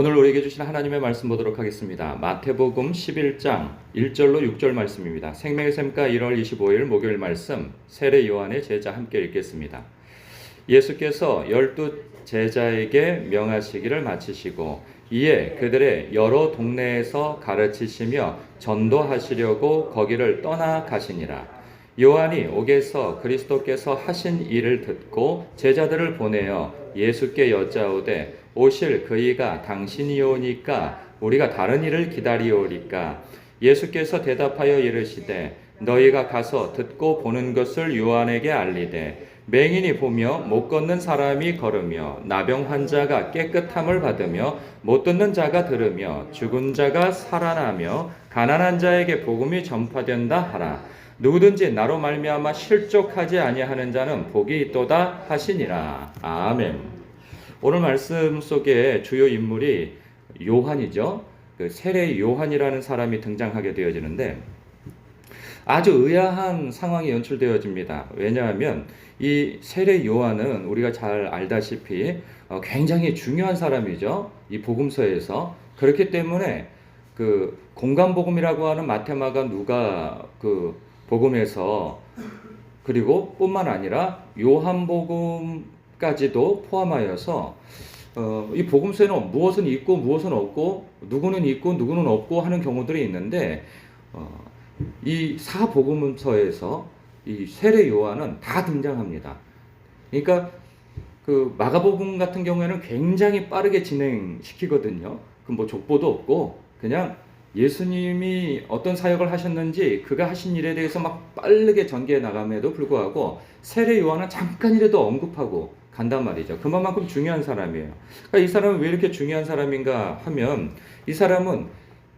오늘 우리에게 주신 하나님의 말씀 보도록 하겠습니다. 마태복음 11장 1절로 6절 말씀입니다. 생명의 샘가 1월 25일 목요일 말씀 세례 요한의 제자 함께 읽겠습니다. 예수께서 열두 제자에게 명하시기를 마치시고 이에 그들의 여러 동네에서 가르치시며 전도하시려고 거기를 떠나 가시니라. 요한이 옥에서 그리스도께서 하신 일을 듣고 제자들을 보내어 예수께 여짜오되 오실 그이가 당신이오니까 우리가 다른 일을 기다리오리까. 예수께서 대답하여 이르시되 너희가 가서 듣고 보는 것을 요한에게 알리되 맹인이 보며 못 걷는 사람이 걸으며 나병 환자가 깨끗함을 받으며 못 듣는 자가 들으며 죽은 자가 살아나며 가난한 자에게 복음이 전파된다 하라. 누구든지 나로 말미암아 실족하지 아니하는 자는 복이 있도다 하시니라. 아멘. 오늘 말씀 속에 주요 인물이 요한이죠. 그 세례 요한이라는 사람이 등장하게 되어지는데 아주 의아한 상황이 연출되어집니다. 왜냐하면 이 세례 요한은 우리가 잘 알다시피 어, 굉장히 중요한 사람이죠. 이 복음서에서 그렇기 때문에 그 공간 복음이라고 하는 마테마가 누가 그 복음에서 그리고 뿐만 아니라 요한 복음 까지도 포함하여서 어, 이 복음서에는 무엇은 있고 무엇은 없고 누구는 있고 누구는 없고 하는 경우들이 있는데 어, 이 사복음서에서 이 세례 요한은 다 등장합니다. 그러니까 그 마가복음 같은 경우에는 굉장히 빠르게 진행시키거든요. 그 뭐 족보도 없고 그냥 예수님이 어떤 사역을 하셨는지 그가 하신 일에 대해서 막 빠르게 전개해 나감에도 불구하고 세례 요한은 잠깐이라도 언급하고 간단 말이죠. 그만큼 중요한 사람이에요. 그러니까 이 사람은 왜 이렇게 중요한 사람인가 하면 이 사람은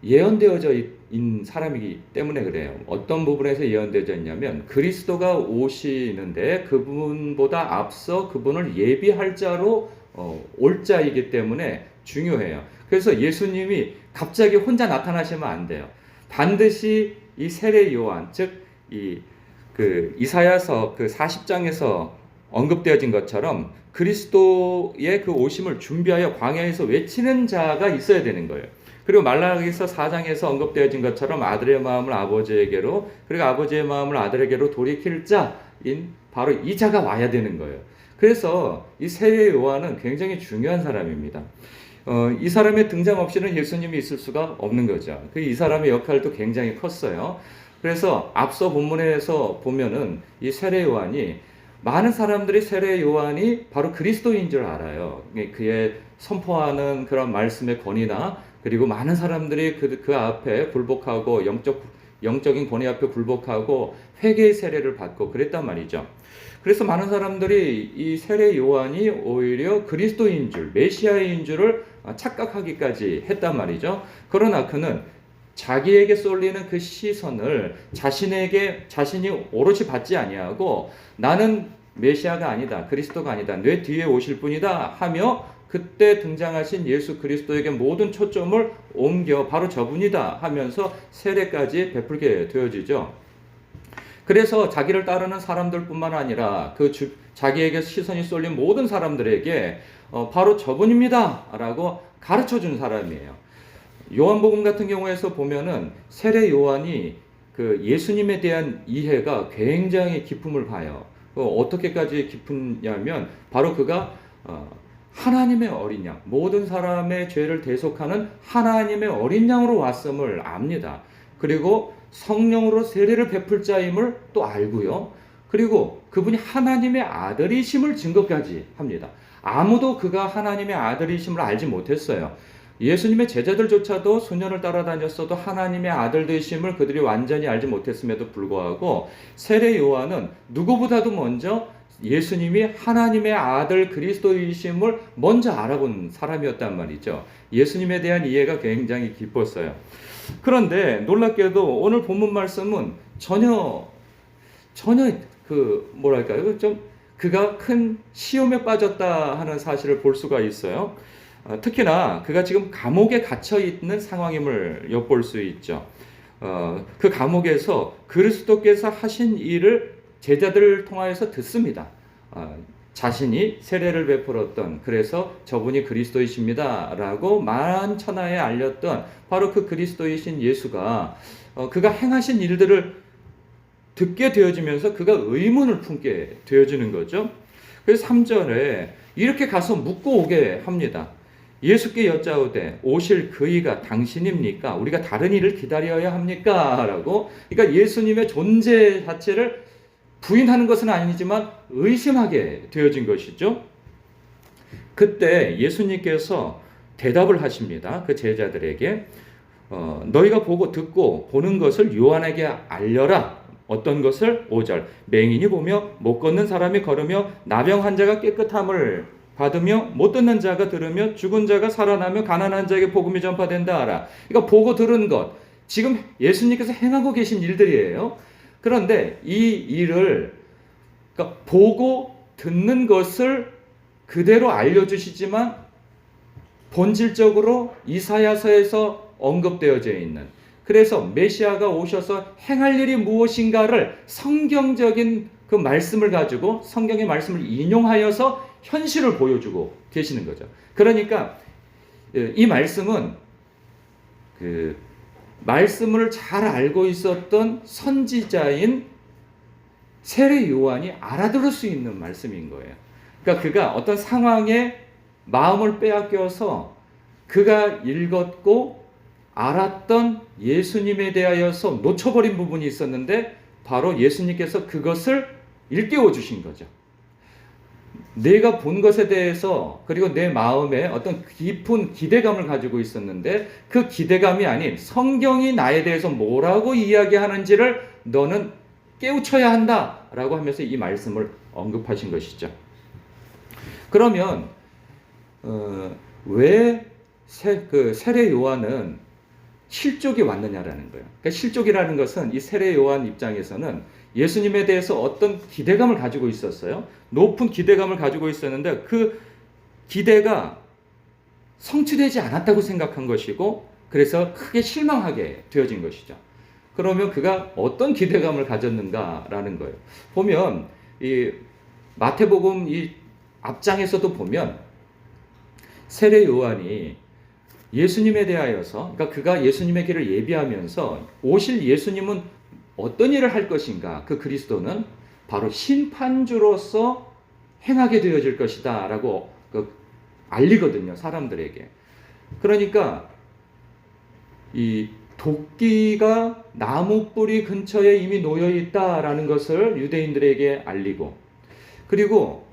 예언되어져 있는 사람이기 때문에 그래요. 어떤 부분에서 예언되어져 있냐면 그리스도가 오시는데 그분보다 앞서 그분을 예비할 자로 어, 올 자이기 때문에 중요해요. 그래서 예수님이 갑자기 혼자 나타나시면 안 돼요. 반드시 이 세례 요한, 즉, 이, 그, 이사야서 그 40장에서 언급되어진 것처럼 그리스도의 그 오심을 준비하여 광야에서 외치는 자가 있어야 되는 거예요. 그리고 말라기서 4장에서 언급되어진 것처럼 아들의 마음을 아버지에게로 그리고 아버지의 마음을 아들에게로 돌이킬 자인 바로 이 자가 와야 되는 거예요. 그래서 이 세례 요한은 굉장히 중요한 사람입니다. 어, 이 사람의 등장 없이는 예수님이 있을 수가 없는 거죠. 그 이 사람의 역할도 굉장히 컸어요. 그래서 앞서 본문에서 보면은 이 세례 요한이 많은 사람들이 세례 요한이 바로 그리스도인 줄 알아요. 그의 선포하는 그런 말씀의 권위나 그리고 많은 사람들이 그, 그 앞에 굴복하고 영적 영적인 권위 앞에 굴복하고 회개의 세례를 받고 그랬단 말이죠. 그래서 많은 사람들이 이 세례 요한이 오히려 그리스도인 줄, 메시아인 줄을 착각하기까지 했단 말이죠. 그러나 그는 자기에게 쏠리는 그 시선을 자신에게 자신이 오롯이 받지 아니하고 나는 메시아가 아니다, 그리스도가 아니다, 내 뒤에 오실 분이다 하며 그때 등장하신 예수 그리스도에게 모든 초점을 옮겨 바로 저분이다 하면서 세례까지 베풀게 되어지죠. 그래서 자기를 따르는 사람들뿐만 아니라 그 주, 자기에게 시선이 쏠린 모든 사람들에게 어, 바로 저분입니다라고 가르쳐 준 사람이에요. 요한복음 같은 경우에서 보면은 세례 요한이 그 예수님에 대한 이해가 굉장히 깊음을 봐요. 어, 어떻게까지 깊으냐면 바로 그가 어, 하나님의 어린 양, 모든 사람의 죄를 대속하는 하나님의 어린 양으로 왔음을 압니다. 그리고 성령으로 세례를 베풀 자임을 또 알고요. 그리고 그분이 하나님의 아들이심을 증거까지 합니다. 아무도 그가 하나님의 아들이심을 알지 못했어요. 예수님의 제자들조차도 수년을 따라다녔어도 하나님의 아들 되심을 그들이 완전히 알지 못했음에도 불구하고 세례 요한은 누구보다도 먼저 예수님이 하나님의 아들 그리스도이심을 먼저 알아본 사람이었단 말이죠. 예수님에 대한 이해가 굉장히 깊었어요. 그런데 놀랍게도 오늘 본문 말씀은 전혀 전혀 그 뭐랄까요 좀 그가 큰 시험에 빠졌다 하는 사실을 볼 수가 있어요. 어, 특히나 그가 지금 감옥에 갇혀 있는 상황임을 엿볼 수 있죠. 어, 그 감옥에서 그리스도께서 하신 일을 제자들을 통하여서 듣습니다. 어, 자신이 세례를 베풀었던 그래서 저분이 그리스도이십니다라고 만천하에 알렸던 바로 그 그리스도이신 예수가 어, 그가 행하신 일들을 듣게 되어지면서 그가 의문을 품게 되어지는 거죠. 그래서 3절에 이렇게 가서 묻고 오게 합니다. 예수께 여짜오되 오실 그이가 당신입니까? 우리가 다른 일을 기다려야 합니까? 라고 그러니까 예수님의 존재 자체를 부인하는 것은 아니지만 의심하게 되어진 것이죠. 그때 예수님께서 대답을 하십니다. 그 제자들에게 어, 너희가 보고 듣고 보는 것을 요한에게 알려라. 어떤 것을 5절 맹인이 보며 못 걷는 사람이 걸으며 나병 환자가 깨끗함을 받으며 못 듣는 자가 들으며 죽은 자가 살아나며 가난한 자에게 복음이 전파된다 하라. 그러니까 보고 들은 것 지금 예수님께서 행하고 계신 일들이에요. 그런데 이 일을 그러니까 보고 듣는 것을 그대로 알려주시지만 본질적으로 이사야서에서 언급되어져 있는 그래서 메시아가 오셔서 행할 일이 무엇인가를 성경적인 그 말씀을 가지고 성경의 말씀을 인용하여서 현실을 보여주고 계시는 거죠. 그러니까 이 말씀은 그 말씀을 잘 알고 있었던 선지자인 세례 요한이 알아들을 수 있는 말씀인 거예요. 그러니까 그가 어떤 상황에 마음을 빼앗겨서 그가 읽었고 알았던 예수님에 대하여서 놓쳐버린 부분이 있었는데 바로 예수님께서 그것을 일깨워 주신 거죠. 내가 본 것에 대해서 그리고 내 마음에 어떤 깊은 기대감을 가지고 있었는데 그 기대감이 아닌 성경이 나에 대해서 뭐라고 이야기하는지를 너는 깨우쳐야 한다 라고 하면서 이 말씀을 언급하신 것이죠. 그러면 어, 왜 세, 그 세례 요한은 실족이 왔느냐라는 거예요. 그러니까 실족이라는 것은 이 세례 요한 입장에서는 예수님에 대해서 어떤 기대감을 가지고 있었어요. 높은 기대감을 가지고 있었는데 그 기대가 성취되지 않았다고 생각한 것이고 그래서 크게 실망하게 되어진 것이죠. 그러면 그가 어떤 기대감을 가졌는가라는 거예요. 보면 이 마태복음 이 앞장에서도 보면 세례 요한이 예수님에 대하여서 그러니까 그가 예수님의 길을 예비하면서 오실 예수님은 어떤 일을 할 것인가? 그 그리스도는 바로 심판주로서 행하게 되어질 것이다라고 그 알리거든요 사람들에게. 그러니까 이 도끼가 나무 뿌리 근처에 이미 놓여 있다라는 것을 유대인들에게 알리고 그리고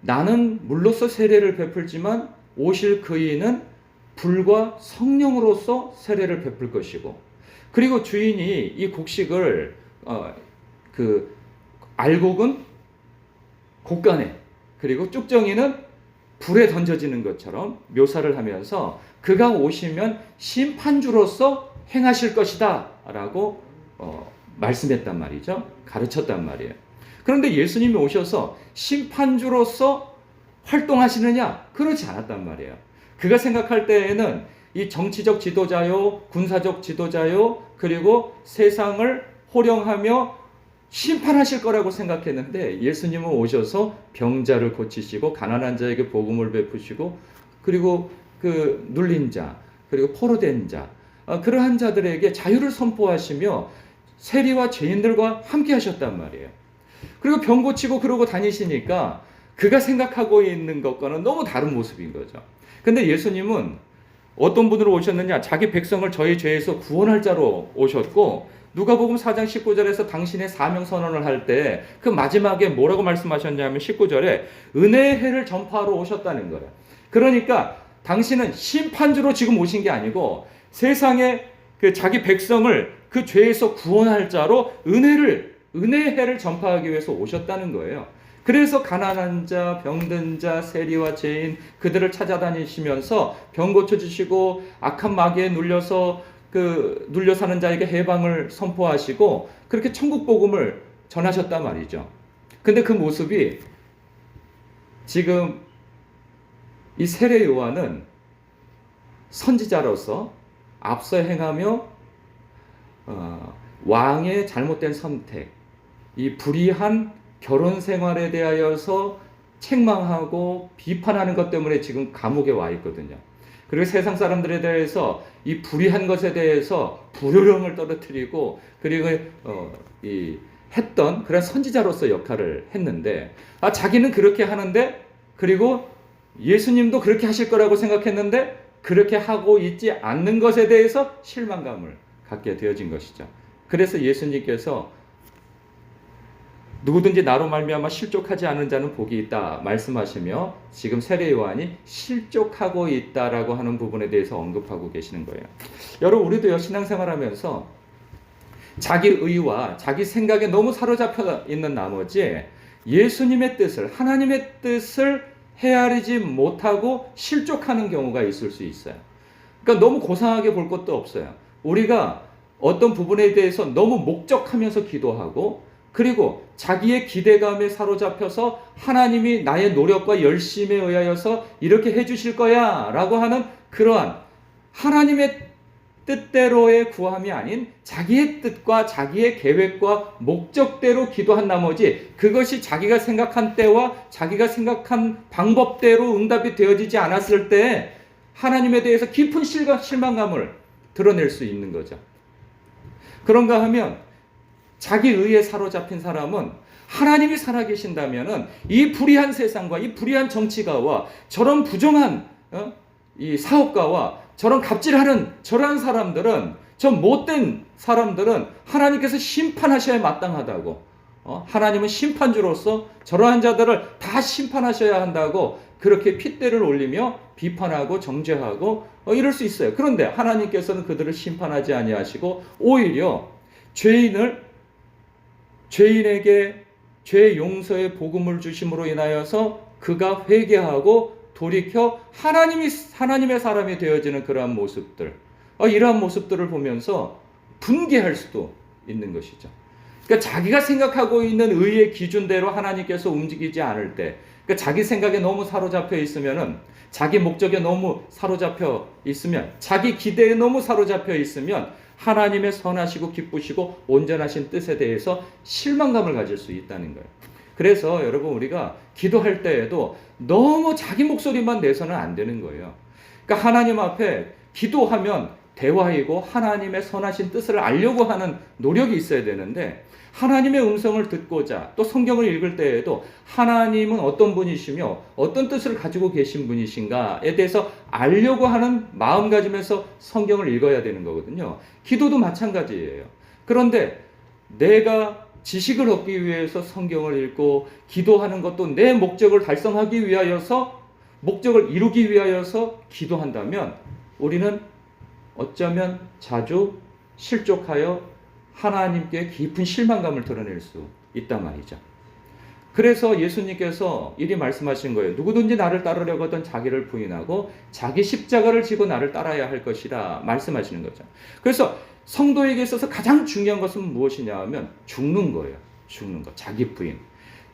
나는 물로서 세례를 베풀지만 오실 그이는 불과 성령으로서 세례를 베풀 것이고 그리고 주인이 이 곡식을 어, 그 알곡은 곡간에 그리고 쭉정이는 불에 던져지는 것처럼 묘사를 하면서 그가 오시면 심판주로서 행하실 것이다 라고 어, 말씀했단 말이죠. 가르쳤단 말이에요. 그런데 예수님이 오셔서 심판주로서 활동하시느냐? 그렇지 않았단 말이에요. 그가 생각할 때에는 이 정치적 지도자요, 군사적 지도자요, 그리고 세상을 호령하며 심판하실 거라고 생각했는데 예수님은 오셔서 병자를 고치시고 가난한 자에게 복음을 베푸시고 그리고 그 눌린 자, 그리고 포로된 자, 어, 그러한 자들에게 자유를 선포하시며 세리와 죄인들과 함께 하셨단 말이에요. 그리고 병 고치고 그러고 다니시니까 그가 생각하고 있는 것과는 너무 다른 모습인 거죠. 근데 예수님은 어떤 분으로 오셨느냐? 자기 백성을 저희 죄에서 구원할 자로 오셨고 누가복음 4장 19절에서 당신의 사명 선언을 할 때 그 마지막에 뭐라고 말씀하셨냐면 19절에 은혜의 해를 전파하러 오셨다는 거예요. 그러니까 당신은 심판주로 지금 오신 게 아니고 세상에 그 자기 백성을 그 죄에서 구원할 자로 은혜를 은혜의 해를 전파하기 위해서 오셨다는 거예요. 그래서 가난한 자, 병든 자, 세리와 죄인 그들을 찾아다니시면서 병 고쳐 주시고 악한 마귀에 눌려서 그 눌려 사는 자에게 해방을 선포하시고 그렇게 천국 복음을 전하셨단 말이죠. 근데 그 모습이 지금 이 세례 요한은 선지자로서 앞서 행하며 어, 왕의 잘못된 선택, 이 불의한 결혼 생활에 대하여서 책망하고 비판하는 것 때문에 지금 감옥에 와 있거든요. 그리고 세상 사람들에 대해서 이 불의한 것에 대해서 불효령을 떨어뜨리고 그리고 어, 이 했던 그런 선지자로서 역할을 했는데 아 자기는 그렇게 하는데 그리고 예수님도 그렇게 하실 거라고 생각했는데 그렇게 하고 있지 않는 것에 대해서 실망감을 갖게 되어진 것이죠. 그래서 예수님께서 누구든지 나로 말미암아 실족하지 않은 자는 복이 있다 말씀하시며 지금 세례 요한이 실족하고 있다라고 하는 부분에 대해서 언급하고 계시는 거예요. 여러분 우리도요 신앙생활하면서 자기 의와 자기 생각에 너무 사로잡혀 있는 나머지 예수님의 뜻을 하나님의 뜻을 헤아리지 못하고 실족하는 경우가 있을 수 있어요. 그러니까 너무 고상하게 볼 것도 없어요. 우리가 어떤 부분에 대해서 너무 목적하면서 기도하고 그리고 자기의 기대감에 사로잡혀서 하나님이 나의 노력과 열심에 의하여서 이렇게 해주실 거야 라고 하는 그러한 하나님의 뜻대로의 구함이 아닌 자기의 뜻과 자기의 계획과 목적대로 기도한 나머지 그것이 자기가 생각한 때와 자기가 생각한 방법대로 응답이 되어지지 않았을 때 하나님에 대해서 깊은 실망감을 드러낼 수 있는 거죠. 그런가 하면 자기 의에 사로잡힌 사람은 하나님이 살아계신다면은 이 불의한 세상과 이 불의한 정치가와 저런 부정한 어? 이 사업가와 저런 갑질하는 저러한 사람들은 저 못된 사람들은 하나님께서 심판하셔야 마땅하다고 어? 하나님은 심판주로서 저러한 자들을 다 심판하셔야 한다고 그렇게 핏대를 올리며 비판하고 정죄하고 어, 이럴 수 있어요. 그런데 하나님께서는 그들을 심판하지 아니하시고 오히려 죄인을 죄인에게 죄 용서의 복음을 주심으로 인하여서 그가 회개하고 돌이켜 하나님이 하나님의 사람이 되어지는 그러한 모습들, 어, 이러한 모습들을 보면서 분개할 수도 있는 것이죠. 그러니까 자기가 생각하고 있는 의의 기준대로 하나님께서 움직이지 않을 때, 그러니까 자기 생각에 너무 사로잡혀 있으면은 자기 목적에 너무 사로잡혀 있으면 자기 기대에 너무 사로잡혀 있으면 하나님의 선하시고 기쁘시고 온전하신 뜻에 대해서 실망감을 가질 수 있다는 거예요. 그래서 여러분 우리가 기도할 때에도 너무 자기 목소리만 내서는 안 되는 거예요. 그러니까 하나님 앞에 기도하면 대화이고 하나님의 선하신 뜻을 알려고 하는 노력이 있어야 되는데 하나님의 음성을 듣고자 또 성경을 읽을 때에도 하나님은 어떤 분이시며 어떤 뜻을 가지고 계신 분이신가에 대해서 알려고 하는 마음가짐에서 성경을 읽어야 되는 거거든요. 기도도 마찬가지예요. 그런데 내가 지식을 얻기 위해서 성경을 읽고 기도하는 것도 내 목적을 달성하기 위하여서 목적을 이루기 위하여서 기도한다면 우리는 어쩌면 자주 실족하여 하나님께 깊은 실망감을 드러낼 수 있단 말이죠. 그래서 예수님께서 이리 말씀하신 거예요. 누구든지 나를 따르려거든 자기를 부인하고 자기 십자가를 지고 나를 따라야 할 것이라 말씀하시는 거죠. 그래서 성도에게 있어서 가장 중요한 것은 무엇이냐 하면 죽는 거예요. 죽는 것. 자기 부인.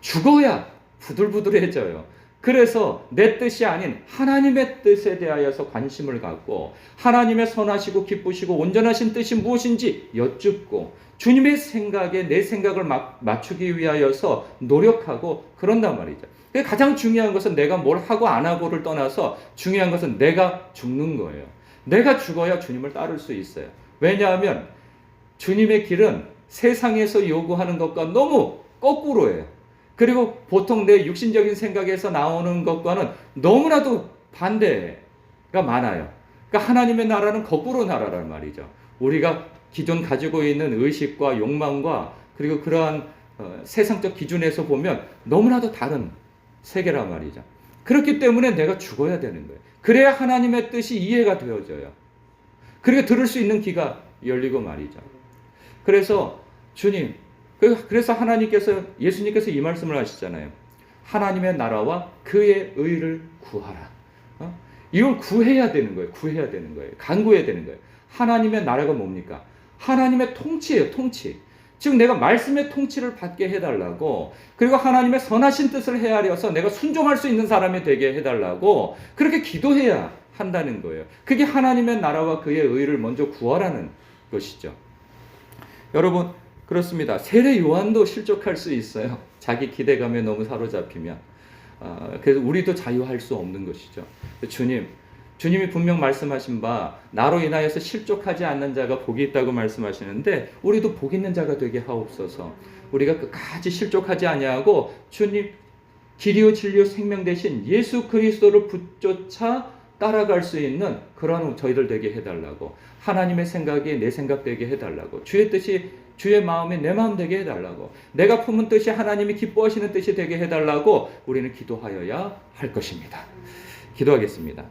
죽어야 부들부들해져요. 그래서 내 뜻이 아닌 하나님의 뜻에 대하여서 관심을 갖고 하나님의 선하시고 기쁘시고 온전하신 뜻이 무엇인지 여쭙고 주님의 생각에 내 생각을 맞추기 위하여서 노력하고 그런단 말이죠. 가장 중요한 것은 내가 뭘 하고 안 하고를 떠나서 중요한 것은 내가 죽는 거예요. 내가 죽어야 주님을 따를 수 있어요. 왜냐하면 주님의 길은 세상에서 요구하는 것과 너무 거꾸로예요. 그리고 보통 내 육신적인 생각에서 나오는 것과는 너무나도 반대가 많아요. 그러니까 하나님의 나라는 거꾸로 나라란 말이죠. 우리가 기존 가지고 있는 의식과 욕망과 그리고 그러한 어, 세상적 기준에서 보면 너무나도 다른 세계란 말이죠. 그렇기 때문에 내가 죽어야 되는 거예요. 그래야 하나님의 뜻이 이해가 되어져요. 그리고 들을 수 있는 귀가 열리고 말이죠. 그래서 주님, 그, 그래서 하나님께서 예수님께서 이 말씀을 하시잖아요. 하나님의 나라와 그의 의를 구하라. 어? 이걸 구해야 되는 거예요. 구해야 되는 거예요. 간구해야 되는 거예요. 하나님의 나라가 뭡니까? 하나님의 통치예요. 통치. 즉 내가 말씀의 통치를 받게 해달라고 그리고 하나님의 선하신 뜻을 헤아려서 내가 순종할 수 있는 사람이 되게 해달라고 그렇게 기도해야 한다는 거예요. 그게 하나님의 나라와 그의 의를 먼저 구하라는 것이죠. 여러분 그렇습니다. 세례 요한도 실족할 수 있어요. 자기 기대감에 너무 사로잡히면. 어, 그래서 우리도 자유할 수 없는 것이죠. 주님, 주님이 분명 말씀하신 바 나로 인하여서 실족하지 않는 자가 복이 있다고 말씀하시는데 우리도 복 있는 자가 되게 하옵소서. 우리가 끝까지 실족하지 아니하고 주님 길이요 진리요 생명 대신 예수 그리스도를 붙쫓아 따라갈 수 있는 그러한 저희들 되게 해달라고 하나님의 생각이 내 생각 되게 해달라고 주의 뜻이 주의 마음이 내 마음 되게 해달라고 내가 품은 뜻이 하나님이 기뻐하시는 뜻이 되게 해달라고 우리는 기도하여야 할 것입니다. 기도하겠습니다.